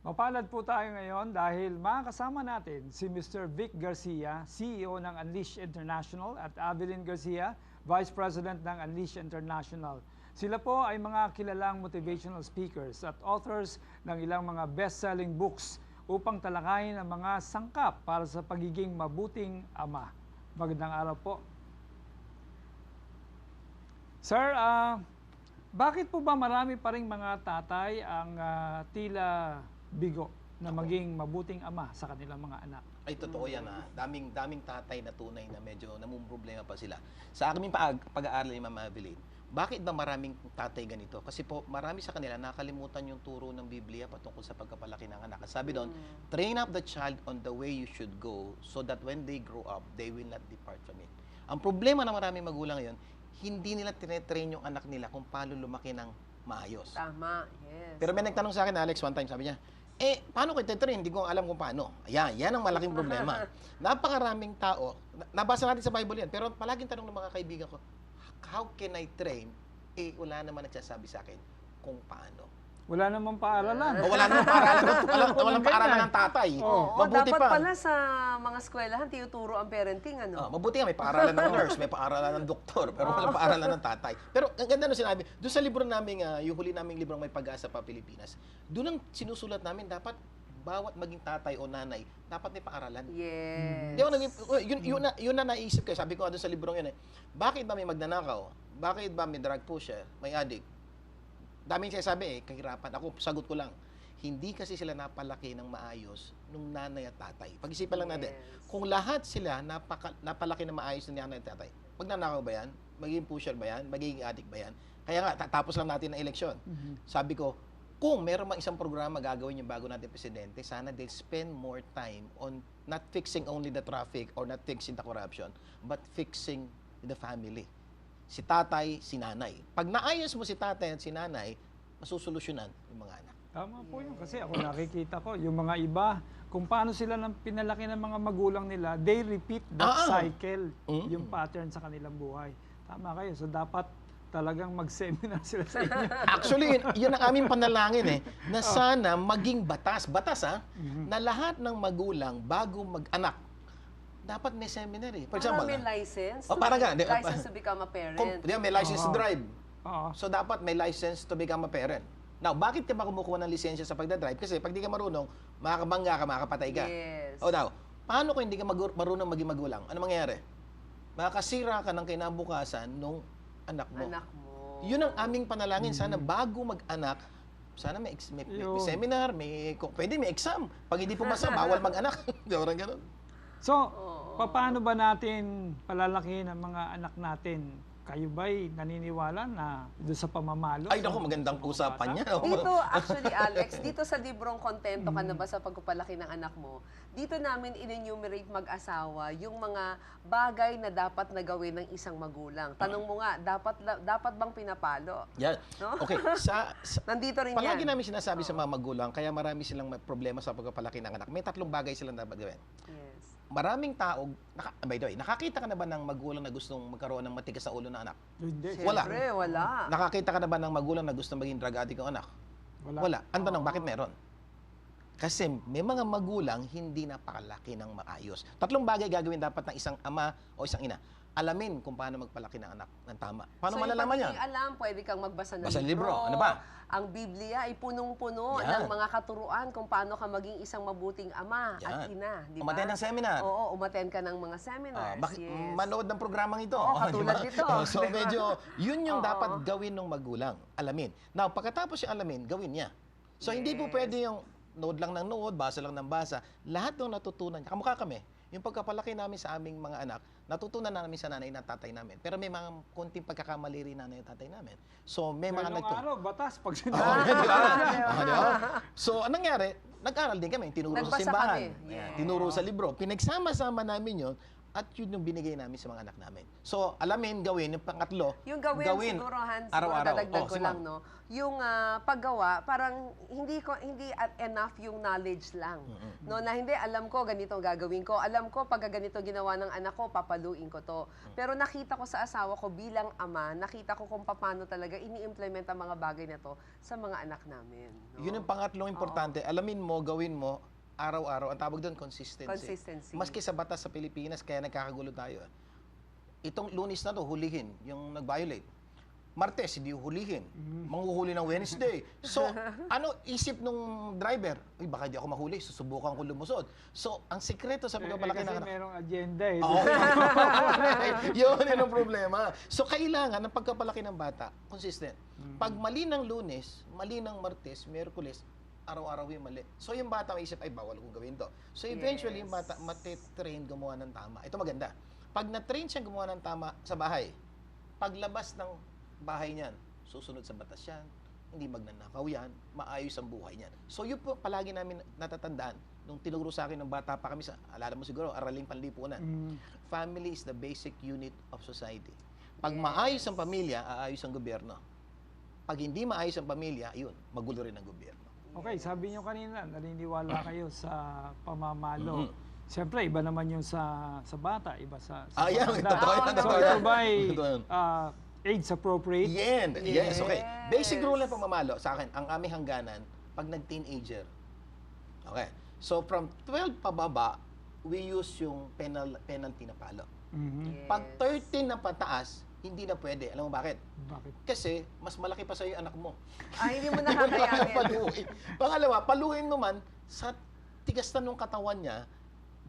Mapalad po tayo ngayon dahil makakasama natin si Mr. Vic Garcia, CEO ng Unleash International at Avelin Garcia, Vice President ng Unleash International. Sila po ay mga kilalang motivational speakers at authors ng ilang mga best-selling books upang talakayin ang mga sangkap para sa pagiging mabuting ama. Magandang araw po. Sir, ah, bakit po ba marami pa rin mga tatay ang ah, tila bigo na maging mabuting ama sa kanilang mga anak? Ay, totoo yan ha. Daming, daming tatay na tunay na medyo namumroblema pa sila. Sa aming pag- pag-aaral ni Mama Evelyn, bakit ba maraming tatay ganito? Kasi po, marami sa kanila nakalimutan yung turo ng Biblia patungkol sa pagkapalaki ng anak. Sabi doon, train up the child on the way you should go so that when they grow up, they will not depart from it. Ang problema ng maraming magulang ngayon, hindi nila tinetrain yung anak nila kung paano lumaki ng maayos. Tama, yes. Pero may nagtanong sa akin, Alex, one time, sabi niya, eh, paano ko ititrain? Hindi ko alam kung paano. Ayan, yan ang malaking problema. Napakaraming tao, na- nabasa natin sa Bible yan, pero palaging tanong ng mga kaibigan ko, how can I train? Eh, wala naman nagsasabi sa akin kung paano. Wala namang paaralan. O, wala naman paaralan, wala, walang Walang paaralan ng tatay. Oo, mabuti dapat pa. pala sa mga eskwelahan, tinuturo ang parenting, ano? Oh, mabuti nga, may paaralan ng nurse, may paaralan ng doktor, pero walang paaralan ng tatay. Pero ang ganda nung sinabi, doon sa libro namin, ah, yung huli naming libro may pag-asa pa Pilipinas, doon ang sinusulat namin, dapat bawat maging tatay o nanay, dapat may paaralan. Yes. Hindi ako naging, oh, yun, yun, na, yun na naisip ko. Sabi ko nga doon sa librong yun eh, bakit ba may magnanakaw? Bakit ba may drug pusher? May addict? Daming sinasabi eh, kahirapan. Ako, sagot ko lang, hindi kasi sila napalaki ng maayos nung nanay at tatay. Pag-isipan lang natin, Yes. kung lahat sila napaka, napalaki ng maayos ng nanay at tatay, magnanakaw ba yan? Magiging pusher ba yan? Magiging addict ba yan? Kaya nga, tatapos lang natin ang eleksyon. Sabi ko, kung meron mang isang programa gagawin yung bago natin presidente, sana they'll spend more time on not fixing only the traffic or not fixing the corruption, but fixing the family. Si tatay, si nanay. Pag naayos mo si tatay at si nanay, masusolusyonan yung mga anak. Tama po yun. Kasi ako nakikita ko, yung mga iba, kung paano sila nang pinalaki ng mga magulang nila, they repeat that Ah. cycle, Mm. yung pattern sa kanilang buhay. Tama kayo. So dapat talagang mag-seminar sila sa inyo. Actually, yun, yun ang aming panalangin eh, na sana maging batas, batas ha, na lahat ng magulang bago mag-anak, dapat may seminar eh. For Para example, may ah, license. Oh, to para be- nga, di- license to become a parent. kung, di ba, may license to Oo. drive. Oo. So dapat may license to become a parent. Now, bakit ka ba kumukuha ng lisensya sa pagdadrive? Kasi pag di ka marunong, makakabangga ka, makakapatay ka. Yes. O daw, paano kung hindi ka magur- marunong maging magulang? Ano mangyayari? Makakasira ka ng kinabukasan nung anak mo. Anak mo. Yun ang aming panalangin. Sana bago mag-anak, sana may, may, may- may Yun. seminar, may, kung pwede may exam. Pag hindi pumasa, bawal mag-anak. Di ba ganun? So, paano ba natin palalakihin ang mga anak natin? Kayo ba'y naniniwala na doon sa pamamalo? Ay, naku, magandang usapan niya. Dito, actually, Alex, dito sa librong kontento ka na ba sa pagpapalaki ng anak mo, dito namin in-enumerate mag-asawa yung mga bagay na dapat na gawin ng isang magulang. Tanong mo nga, dapat dapat bang pinapalo? Yan. No? Okay, sa, sa Nandito rin Palagi yan. namin sinasabi sa mga magulang, kaya marami silang may problema sa pagpapalaki ng anak. May tatlong bagay silang dapat gawin. Yes. Maraming tao, naka, by the way, nakakita ka na ba ng magulang na gustong magkaroon ng matigas sa ulo ng anak? Hindi. Wala. Siyempre, wala. Nakakita ka na ba ng magulang na gustong maging drug addict ang anak? Wala. Wala. Ang tanong, bakit meron? Kasi may mga magulang hindi napakalaki ng maayos. Tatlong bagay gagawin dapat ng isang ama o isang ina. Alamin kung paano magpalaki ng anak ng tama. Paano so, malalaman yan? alam, pwede kang magbasa ng Basa libro. libro. Ano ba? Ang Biblia ay punong-puno Yan. ng mga katuruan kung paano ka maging isang mabuting ama at Yan. ina. Di ba? Umaten ng seminar. Oo, umaten ka ng mga Ah, seminars. bakit yes. manood ng programang ito? Oo, katulad di ba? nito. Oh, so Di ba? medyo yun yung Oo. dapat gawin ng magulang. Alamin. Now, pagkatapos yung alamin, gawin niya. So hindi po Yes. pwede yung nood lang ng nood, basa lang ng basa. Lahat ng natutunan niya. Kamukha kami. Yung pagkapalaki namin sa aming mga anak, natutunan na namin sa nanay at tatay namin. Pero may mga konting pagkakamali rin nanay at tatay namin. So may mga Ngayong nagtu- araw, batas pag sinabi. di ba? Ah, di ba? So, anong nangyari? Nag-aral din kami. Tinuro sa Nagbasa simbahan. kami. Yes. Tinuro sa libro. Pinagsama-sama namin yon At yun yung binigay namin sa mga anak namin. So, alamin, gawin, yung pangatlo, Yung gawin, siguro Hans, araw-araw. dadagdag Oh, ko si lang no. Yung ah, paggawa, parang hindi ko hindi at enough yung knowledge lang. No, na hindi alam ko ganito ang gagawin ko. Alam ko pag ganito ginawa ng anak ko, papaluin ko to. Mm. Pero nakita ko sa asawa ko bilang ama, nakita ko kung paano talaga ini-implement ang mga bagay na to sa mga anak namin. no? Yun ang pangatlong importante. Alamin mo, gawin mo, araw-araw. Ang tawag doon, consistency. Consistency. Maski sa batas sa Pilipinas, kaya nagkakagulo tayo. eh. Itong lunis na to, hulihin, yung nag-violate. Martes, hindi hulihin. Manghuhuli ng Wednesday. So, ano isip nung driver? Uy, baka di ako mahuli. Susubukan ko lumusod. So, ang sikreto sa Eh, pagpapalaki kasi ng anak. merong agenda eh. Oo. yun, yun ang problema. So, kailangan ng pagkapalaki ng bata, consistent. Pag mali ng lunes, mali ng martes, merkules, araw-araw yung mali. So, yung bata may isip, ay, bawal kong gawin to. So, eventually, yung bata matitrain gumawa ng tama. Ito maganda. Pag na-train siyang gumawa ng tama sa bahay, paglabas ng bahay niyan, susunod sa batas yan, hindi magnanakaw yan, maayos ang buhay niyan. So, yun po palagi namin natatandaan. Nung tinuro sa akin ng bata pa kami sa, alala mo siguro, araling panlipunan. Mm. Family is the basic unit of society. Pag Yes. maayos ang pamilya, aayos ang gobyerno. Pag hindi maayos ang pamilya, yun, magulo rin ang gobyerno. Okay, sabi nyo kanina, naniniwala kayo sa pamamalo. Mhm. Siyempre, iba naman yung sa sa bata, iba sa, sa Ah, yan, matanda. totoo yan, So, totoo ito yan. ba ay Totoo yan. ah, age appropriate? Yan, yes, okay. Basic rule ng pamamalo sa akin, ang aming hangganan, pag nag-teenager. Okay. So, from 12 pababa, we use yung penal, penalty na palo. Mhm. Yes. Pag 13 na pataas, hindi na pwede. Alam mo bakit? Bakit? Kasi, mas malaki pa sa'yo yung anak mo. Ah, hindi mo nakakayanin. paluin. Pangalawa, paluin mo man, sa tigas na nung katawan niya,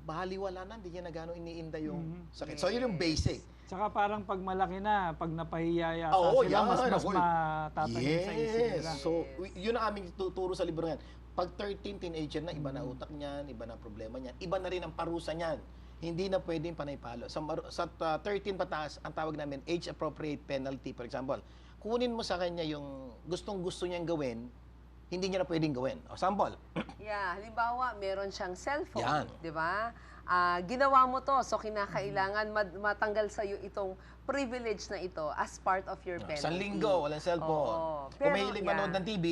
baliwala na, hindi niya na gano'ng iniinda yung Mhm. sakit. So, yun yung basic. Tsaka parang pag malaki na, pag napahiya yata Oo, sila, yan. mas, mas Ako, matatanim sa isip nila. So, yun ang aming tuturo sa libro yan. Pag 13, teenager na, iba na utak niyan, iba na problema niyan, iba na rin ang parusa niyan. Hindi na pwedeng panay-palo. Sa, sa uh, 13 pataas, ang tawag namin, age-appropriate penalty, for example. Kunin mo sa kanya yung gustong-gusto niyang gawin, hindi niya na pwedeng gawin. O, sample, Yeah, halimbawa, meron siyang cellphone, Yan. 'di ba? Ah, ginawa mo 'to, so kinakailangan mad- matanggal sa iyo itong privilege na ito as part of your penalty. Sa linggo, walang cellphone. Oo. Kung Pero, mahilig yeah. manood ng TV,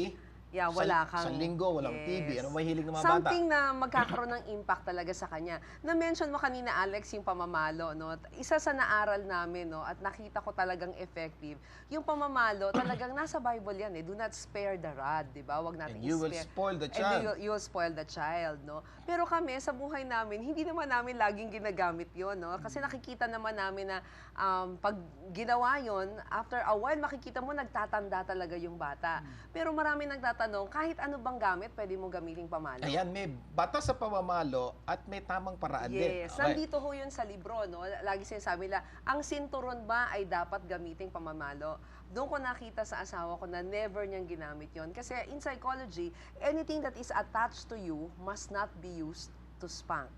Yeah, sa- wala kang... Sa linggo, walang TV. Ano mahilig ng mga Something bata? na magkakaroon ng impact talaga sa kanya. Na-mention mo kanina, Alex, yung pamamalo. No? Isa sa naaral namin, no? at nakita ko talagang effective, yung pamamalo, talagang nasa Bible yan. Eh. Do not spare the rod, di ba? Huwag natin And you will i-spare. spoil the And child. you, you'll spoil the child, no? Pero kami, sa buhay namin, hindi naman namin laging ginagamit yon no? Kasi nakikita naman namin na um, pag ginawa yon after a while, makikita mo nagtatanda talaga yung bata. Pero marami nagtatanong, kahit ano bang gamit, pwede mo gamiting pamalo? Ayan, may batas sa pamamalo at may tamang paraan din. Yes, Okay. nandito ho yun sa libro, no? Lagi sinasabi nila, ang sinturon ba ay dapat gamiting pamamalo? Doon ko nakita sa asawa ko na never niyang ginamit yon Kasi in psychology, anything that is attached to you must not be used to spank.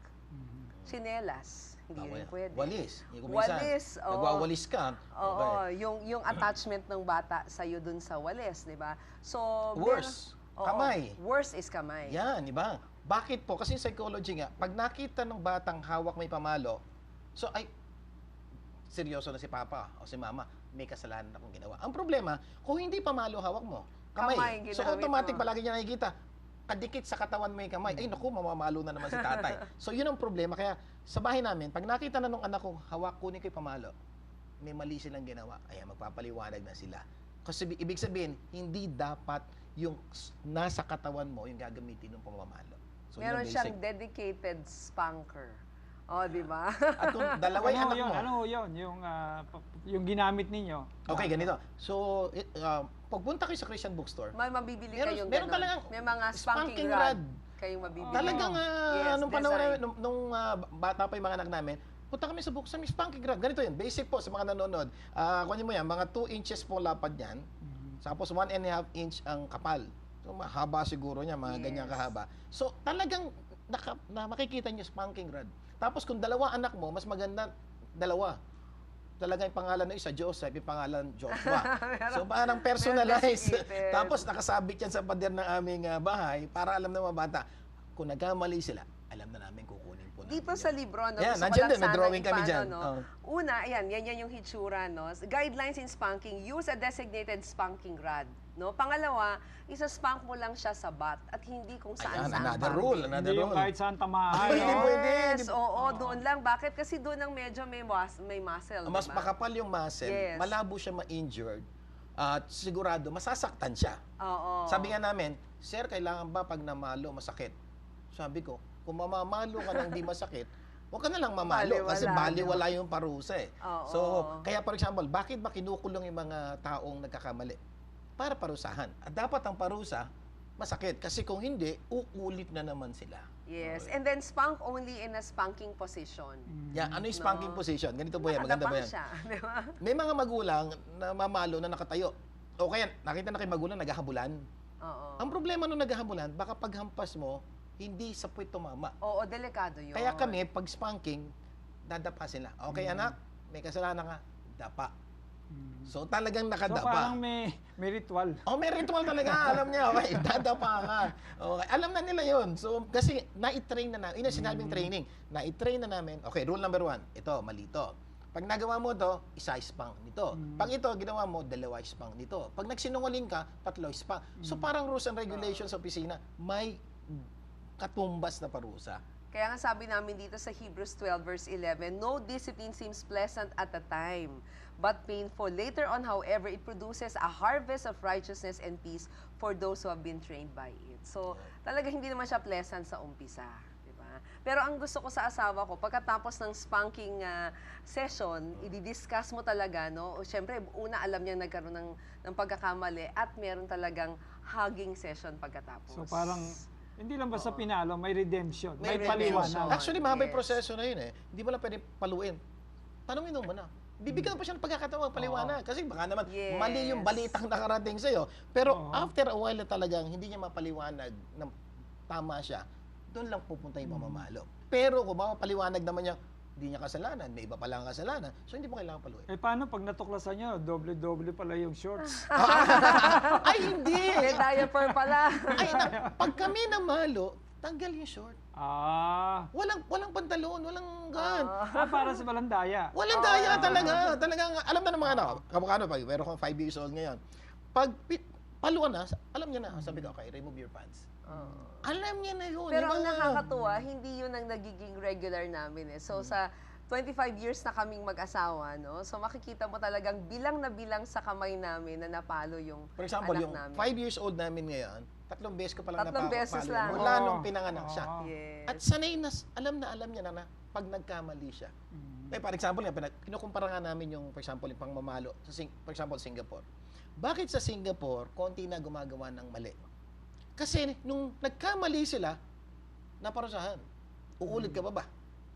Sinelas, hindi rin pwede. Walis. Yung kung minsan, Walis, oo. Nagwawalis ka. Oo, okay. yung yung attachment ng bata sa iyo dun sa walis, 'di ba? So Worse, meron- oo, kamay. Worse is kamay. Yan, di ba? Bakit po? Kasi psychology nga, pag nakita ng batang hawak may pamalo, so ay, seryoso na si papa o si mama, may kasalanan akong ginawa. Ang problema, kung hindi pamalo hawak mo, kamay. Kamay, so automatic mo. palagi niya nakikita, kadikit sa katawan mo yung kamay. Ay, naku, mamamalo na naman si tatay. so yun ang problema. Kaya sa bahay namin, pag nakita na nung anak ko, hawak kunin ko yung pamalo, may mali silang ginawa, ayan, magpapaliwanag na sila. Kasi bi- ibig sabihin, hindi dapat yung nasa katawan mo yung gagamitin ng pamamalo. So, Meron siyang dedicated spanker. Oh, di ba? At kung dalawa yung ano anak yun? mo, Ano yun? Yung, ah, pa- yung ginamit ninyo? okay, ganito. So, it, uh, pagpunta kayo sa Christian bookstore, May mabibili Meron- kayong meron ganun. talagang May mga spanking, spanking rod. rod. Kayong mabibili. talagang ah, Yes, nung panahon design. namin, nung, nung ah, bata pa yung mga anak namin, punta kami sa bookstore, may spanking rod. Ganito yun, basic po sa mga nanonood. Ah, kunin mo yan, mga 2 inches po lapad yan. Tapos 1 and a half inch ang kapal. So, mahaba siguro niya, mga Yes. ganyan kahaba. So, talagang naka, na makikita niyo spanking rod. Tapos kung dalawa anak mo, mas maganda dalawa. Talaga yung pangalan ng isa, Joseph, yung pangalan Joshua. so, parang personalized. Tapos nakasabit yan sa pader ng aming ah, bahay para alam ng mga bata, kung nagkamali sila, alam na namin kukunin po dito sa libro, no, nandyan lang din, may drawing kami dyan. no, Oh. Una, ayan, yan yan yung hitsura, no? Guidelines in spanking, use a designated spanking rod. No? Pangalawa, isa-spank mo lang siya sa bat at hindi kung saan Ayan, saan. another rule, another Hindi yung rule. kahit saan tamaan. Ay, hindi no? pwede. Yes, oo, doon lang. Bakit? Kasi doon ang medyo may, was, may muscle, Mas diba? makapal yung muscle, Yes. malabo siya ma-injured, at sigurado masasaktan siya. Oo. Sabi nga namin, Sir, kailangan ba pag namalo masakit? Sabi ko, kung mamamalo ka nang di masakit, huwag ka na lang mamalo Baliwala, kasi baliwala yung parusa eh. Oo. So, kaya for example, bakit ba kinukulong yung mga taong nagkakamali? Para parusahan. At dapat ang parusa, masakit. Kasi kung hindi, uulit na naman sila. Yes. And then spank only in a spanking position. Yan, ano yung spanking No. position? Ganito po yan, maganda ba yan? siya, di ba? May mga magulang na mamalo na nakatayo. O kaya, nakita na kay magulang naghahabulan. Oo. Ang problema nung naghahabulan, baka paghampas mo, hindi sa puwet tumama. Oo, delikado yun. Kaya kami, pag spanking, dadapa sila. Okay, anak, may kasalanan ka, dapa. Mm. So talagang So nakadapa. parang may, may ritual. Oh, may ritual talaga. alam niya, okay, dadapa ka. Okay, alam na nila yon So, kasi na-train na namin. Ang sinabing training. Na-train na namin. Okay, rule number one. Ito, malito. Pag nagawa mo to, isa spang nito. Pag ito, ginawa mo, dalawa spang nito. Pag nagsinungaling ka, tatlo spang. So, parang rules and regulations sa opisina, may katumbas na parusa. Kaya nga sabi namin dito sa Hebrews 12 verse 11, No discipline seems pleasant at the time, but painful. Later on, however, it produces a harvest of righteousness and peace for those who have been trained by it. So, talaga hindi naman siya pleasant sa umpisa. di ba? Pero ang gusto ko sa asawa ko, pagkatapos ng spanking ah, session, i-discuss mo talaga, no? O, Siyempre, una alam niya nagkaroon ng, ng pagkakamali at meron talagang hugging session pagkatapos. So parang, hindi lang basta pinalo, may redemption. May, May paliwanag. Actually, mahaba yung Yes. proseso na yun eh. Hindi mo lang pwede paluin. Tanungin mo na. Bibigyan pa siya ng pagkakataon paliwanag. Kasi baka naman Yes. mali yung balitang nakarating sa'yo. Pero Oo. after a while na talagang hindi niya mapaliwanag na tama siya, doon lang pupunta yung mamamalo. Pero kung mapaliwanag naman niya, hindi niya kasalanan, may iba palang kasalanan, so hindi mo kailangan paluin. Eh paano pag natuklasan nyo, doble-doble pala yung shorts? Ay, hindi! May diaper pala. Ay, na, pag kami namalo, tanggal yung short. ah, Walang walang pantalon, walang gan. ah, para sa balandaya. Walang daya talaga. Talagang, alam na ng mga anak. Kamukha ano, pag meron kang 5 years old ngayon. Pag pit, paluan na, alam niya na. Sabi ko, okay, remove your pants. Alam niya na yun. Pero di ang nakakatuwa, hindi yun ang nagiging regular namin eh. So sa 25 years na kaming mag-asawa, no? So makikita mo talagang bilang na bilang sa kamay namin na napalo yung For example, anak yung namin. 5 years old namin ngayon, tatlong beses ko pa lang Tatlong beses lang. Mula Oo. nung pinanganak siya. Oo. Yes. At sanay na, alam na alam niya na na pag nagkamali siya. Mm. Eh, for example, nga, kinukumpara nga namin yung, for example, yung pangmamalo sa, Sing- for example, Singapore. Bakit sa Singapore, konti na gumagawa ng mali? Kasi nung nagkamali sila, naparusahan. Uulit ka ba ba?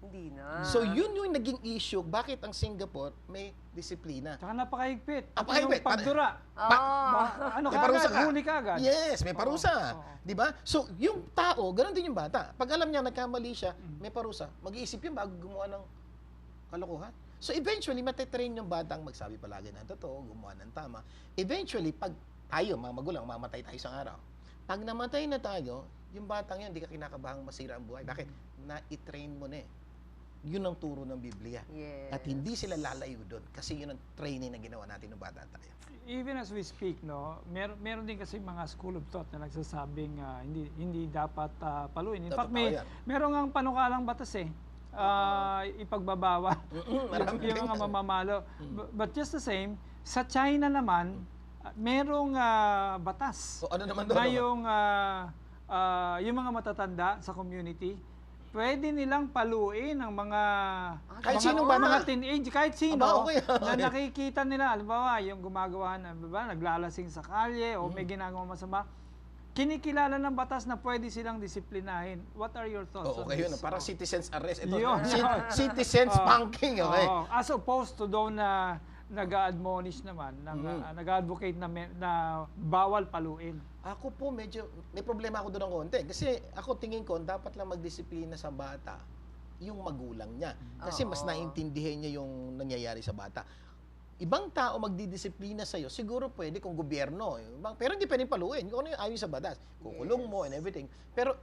hindi na. So yun yung naging issue, bakit ang Singapore may disiplina. Tsaka napakahigpit. Napakahigpit. Yung pagdura. Oo. Ba, ano May ka parusa agad, ka. huli ka agad. Yes, may parusa. Oo. 'Di ba? So, yung tao, ganun din yung bata. Pag alam niya nagkamali siya, may parusa, mag-iisip yun bago gumawa ng kalokohan. So, eventually, matetrain yung batang magsabi palagi ng totoo, gumawa ng tama. Eventually, pag tayo, mga magulang, mamatay tayo isang araw. Pag namatay na tayo, yung batang yan, hindi ka kinakabahang masira ang buhay. Bakit? Na-train mo na eh. Yun ang turo ng Biblia. Yes. At hindi sila lalayo doon kasi yun ang training na ginawa natin ng bata tayo. Even as we speak, no, mer meron din kasi mga school of thought na nagsasabing ah, hindi hindi dapat ah, paluin. In fact, may yan. meron ngang panukalang batas eh. Ah, ipagbabawal Mm-mm, yung, mga mamamalo. Bu- But just the same, sa China naman, ah, merong ah, batas O, ano naman doon? na yung, ah, ah, yung mga matatanda sa community, pwede nilang paluin ang mga Kahit mga, sinong bata? mga teenage, kahit sino Aba, okay, na nakikita nila, halimbawa, yung gumagawa na, ba, naglalasing sa kalye o may ginagawa masama, kinikilala ng batas na pwede silang disiplinahin. What are your thoughts on okay this? yun. Parang citizen's arrest. Ito, Yun. Cit- citizen's Oo. spanking. Okay. Oo. as opposed to doon na nag-admonish naman, nag, Mhm. ah, nag-advocate na, me- na bawal paluin. Ako po medyo, may problema ako doon ng konti. Kasi ako tingin ko, dapat lang magdisiplina sa bata yung magulang niya. Kasi mas naintindihan niya yung nangyayari sa bata. Ibang tao magdidisiplina sa'yo, siguro pwede kung gobyerno. Ibang, pero hindi pwedeng paluin. Kung ano yung ayon sa batas. Kukulong mo and everything. Pero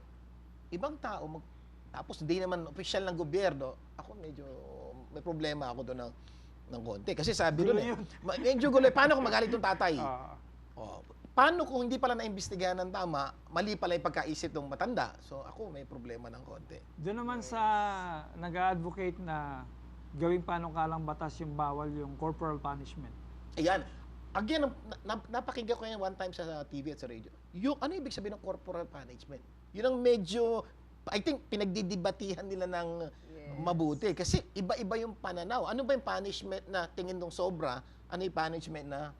ibang tao mag tapos hindi naman official ng gobyerno, ako medyo may problema ako doon ng, ng konti. Kasi sabi Gulo doon eh, medyo gulo. eh. Paano kung magalit yung tatay? Ah, Oh, paano kung hindi pala naimbestigahan ng tama, mali pala yung pagkaisip ng matanda? So ako may problema ng konti. doon naman sa nag-advocate na gawing panukalang batas yung bawal yung corporal punishment. Ayan. Again, na, na, napakinggan ko yan one time sa TV at sa radio. Yung, ano ibig sabihin ng corporal punishment? Yun ang medyo, I think, pinagdidibatihan nila ng. Mabuti. Kasi iba-iba yung pananaw. Ano ba yung punishment na tingin nung sobra? Ano yung punishment na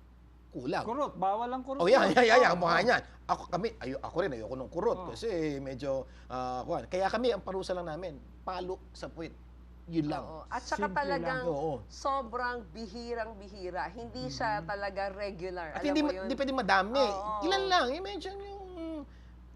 kulang? Kurot, bawal ang kurot. Oh, yeah, yeah, yeah, yeah. Oo. Mukha niyan. Ako, kami, ayo, ako rin, ayoko nung kurot. Oo. Kasi medyo, ah, kuwan. Kaya kami, ang parusa lang namin, palo sa puwit. Yun lang. Oo. At saka Simple talagang lang. Oo. sobrang bihirang-bihira. Hindi siya talaga regular. At Alam hindi, mo yun? hindi pwede madami. Oo. Ilan lang. Imagine yung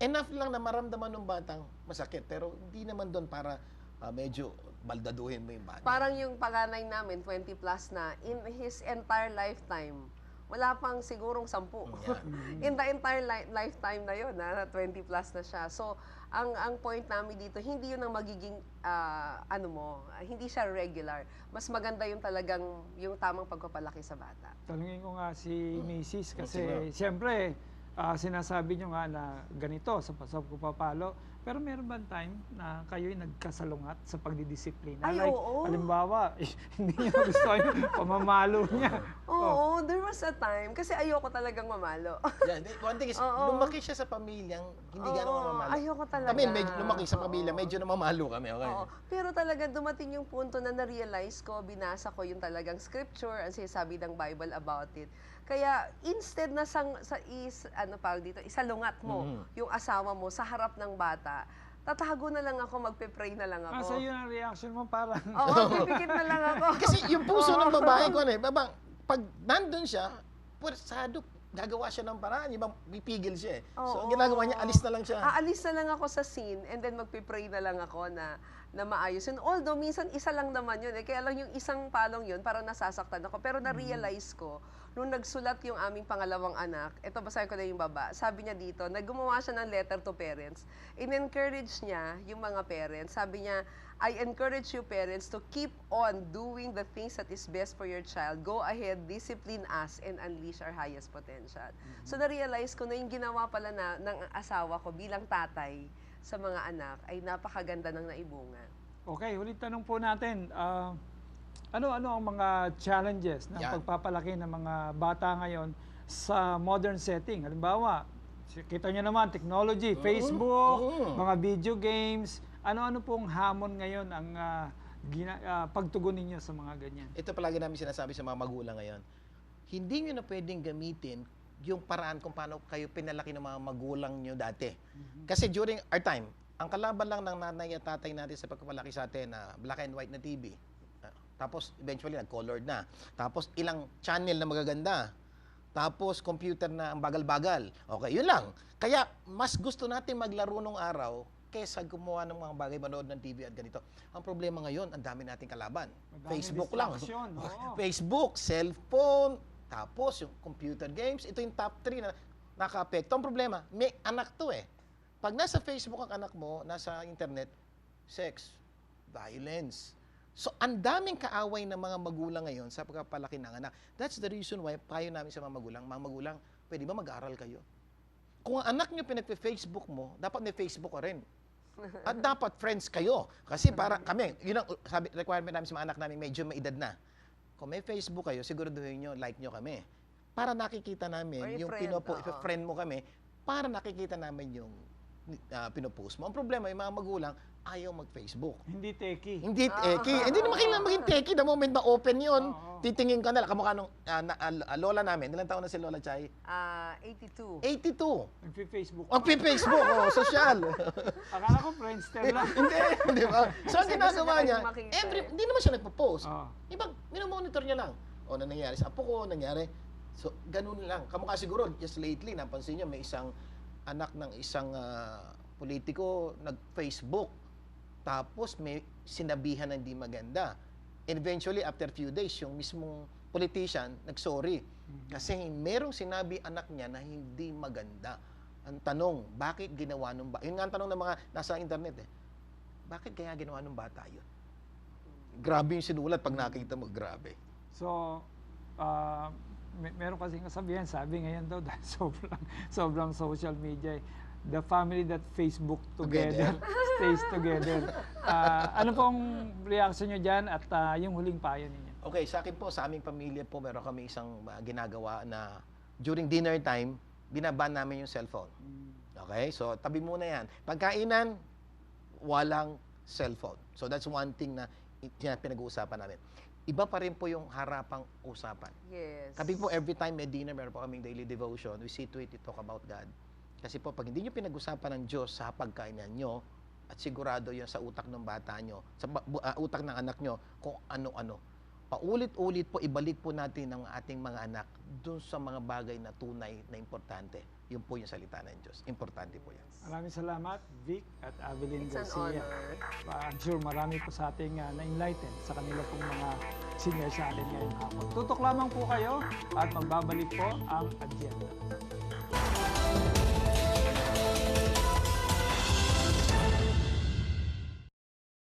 enough lang na maramdaman ng batang masakit. Pero hindi naman doon para ah, medyo baldaduhin mo yung bata. Parang yung panganay namin, 20 plus na, in his entire lifetime, wala pang sigurong sampu. Mm, in the entire li- lifetime na yun, na 20 plus na siya. So, ang ang point namin dito, hindi yun ang magiging, ah, ano mo, ah, hindi siya regular. Mas maganda yung talagang, yung tamang pagpapalaki sa bata. Tanungin ko nga si Mrs. kasi Sige. siyempre ah, sinasabi nyo nga na ganito sa sa pagpapalo. Pero meron ba time na kayo'y nagkasalungat sa pagdidisiplina? Ay, like, oo. halimbawa, hindi niyo gusto yung pamamalo niya. Oo, there was a time, kasi ayoko talagang mamalo. Yeah, di- one thing is, Oo. lumaki siya sa pamilyang hindi gano'ng Oo, mamalo. ayoko talaga. Kami, medyo, lumaki sa pamilya, Oo. medyo namamalo kami. Okay? Oo. Pero talaga dumating yung punto na na-realize ko, binasa ko yung talagang scripture, ang sinasabi ng Bible about it. Kaya instead na sang, sa is, ano pa dito, isalungat mo Mhm. yung asawa mo sa harap ng bata, tatago na lang ako, magpe-pray na lang Ah, ako. sa yun ang reaction mo parang Oo, pipikit na lang ako. Kasi yung puso ng babae ko, ano eh, babang, pag nandun siya, puwersado, gagawa siya ng paraan, yung bang pipigil siya eh. So, ang Oo. ginagawa niya, alis na lang siya. Aalis na lang ako sa scene and then magpe-pray na lang ako na na maayos yun. Although minsan isa lang naman yun eh. Kaya lang yung isang palong yun, parang nasasaktan ako. Pero na-realize ko, nung nagsulat yung aming pangalawang anak, ito basahin ko na yung baba, sabi niya dito, naggumawa siya ng letter to parents. In-encourage niya yung mga parents. Sabi niya, I encourage you parents to keep on doing the things that is best for your child. Go ahead, discipline us, and unleash our highest potential. So na-realize ko na yung ginawa pala na, ng asawa ko bilang tatay sa mga anak ay napakaganda ng naibunga. Okay, ulit tanong po natin. Ah, ano-ano ang mga challenges ng Yan. pagpapalaki ng mga bata ngayon sa modern setting? Halimbawa, kita nyo naman, technology, Facebook, Oo. mga video games. Ano-ano pong hamon ngayon ang ah, gina- ah, pagtugon ninyo sa mga ganyan? Ito palagi namin sinasabi sa mga magulang ngayon. Hindi nyo na pwedeng gamitin yung paraan kung paano kayo pinalaki ng mga magulang nyo dati. Kasi during our time, ang kalaban lang ng nanay at tatay natin sa pagpapalaki sa atin na black and white na TV. Tapos eventually nag-colored na. Tapos ilang channel na magaganda. Tapos computer na ang bagal-bagal. Okay, yun lang. Kaya mas gusto natin maglaro nung araw kaysa gumawa ng mga bagay manood ng TV at ganito. Ang problema ngayon, ang dami nating kalaban. Madaming Facebook lang. oo. Facebook, cellphone, tapos yung computer games. Ito yung top 3 na naka-apekto. Ang problema, may anak to eh. Pag nasa Facebook ang anak mo, nasa internet, sex, violence. So, ang daming kaaway ng mga magulang ngayon sa pagpapalaki ng anak. That's the reason why payo namin sa mga magulang, mga magulang, pwede ba mag-aral kayo? Kung ang anak nyo pinagpe-Facebook mo, dapat may Facebook ka rin. At dapat friends kayo. Kasi para kami, yun ang sabi, requirement namin sa mga anak namin, medyo may edad na. Kung may Facebook kayo, siguraduhin nyo, like nyo kami. Para nakikita namin Or yung friend, pinopo, oo. friend mo kami, para nakikita namin yung uh, pinopost mo. Ang problema, yung mga magulang, ayaw mag-Facebook. Hindi techie. Hindi Ah. teki. Hindi naman kailangan maging teki. The moment na open yun, Oo. titingin ka na lang. Kamukha nung ah, na, ah, lola namin. Ilang taon na si Lola Chay? Ah, 82. 82. Nagpi-Facebook. Ang Facebook, oh, social. Akala ko Friendster lang. hindi, di ba? So, ang ginagawa niya niya, every, eh. hindi naman siya nagpo-post. Oo. Iba, minomonitor niya lang. O, ano nangyari sa apo ko, nangyari. So, ganun lang. Kamukha siguro, just lately, napansin niyo, may isang anak ng isang ah, politiko, nag-Facebook. Tapos, may sinabihan na hindi maganda. And eventually, after few days, yung mismong politician, nag-sorry. Kasi merong sinabi anak niya na hindi maganda. Ang tanong, bakit ginawa nung ba? Yun nga ang tanong ng mga nasa internet eh. bakit kaya ginawa ng bata yun? Grabe yung sinulat pag nakita mo, grabe. So, ah, may, meron kasing kasabihan, sabi ngayon daw, dahil sobrang, sobrang social media, eh, the family that Facebook together, stays together. Ah, ano pong reaction nyo dyan at ah, yung huling payo ninyo? Okay, sa akin po, sa aming pamilya po, meron kami isang uh, ginagawa na during dinner time, binaban namin yung cellphone. Okay? So, tabi muna yan. Pagkainan, walang cellphone. So, that's one thing na pinag-uusapan namin. Iba pa rin po yung harapang usapan. Yes. Kami po, every time may dinner, meron po kaming daily devotion. We see to it, we talk about God. Kasi po, pag hindi nyo pinag-usapan ng Diyos sa pagkainan nyo, at sigurado yan sa utak ng bata nyo, sa ah, utak ng anak nyo, kung ano-ano. Paulit-ulit po, ibalik po natin ang ating mga anak dun sa mga bagay na tunay na importante. Yun po yung salita ng Diyos. Importante po yan. Maraming salamat, Vic at Avelin It's an Garcia. honor. I'm sure marami po sa ating ah, na-enlighten sa kanila pong mga senior sa atin ngayong hapon. Tutok lamang po kayo at magbabalik po ang agenda.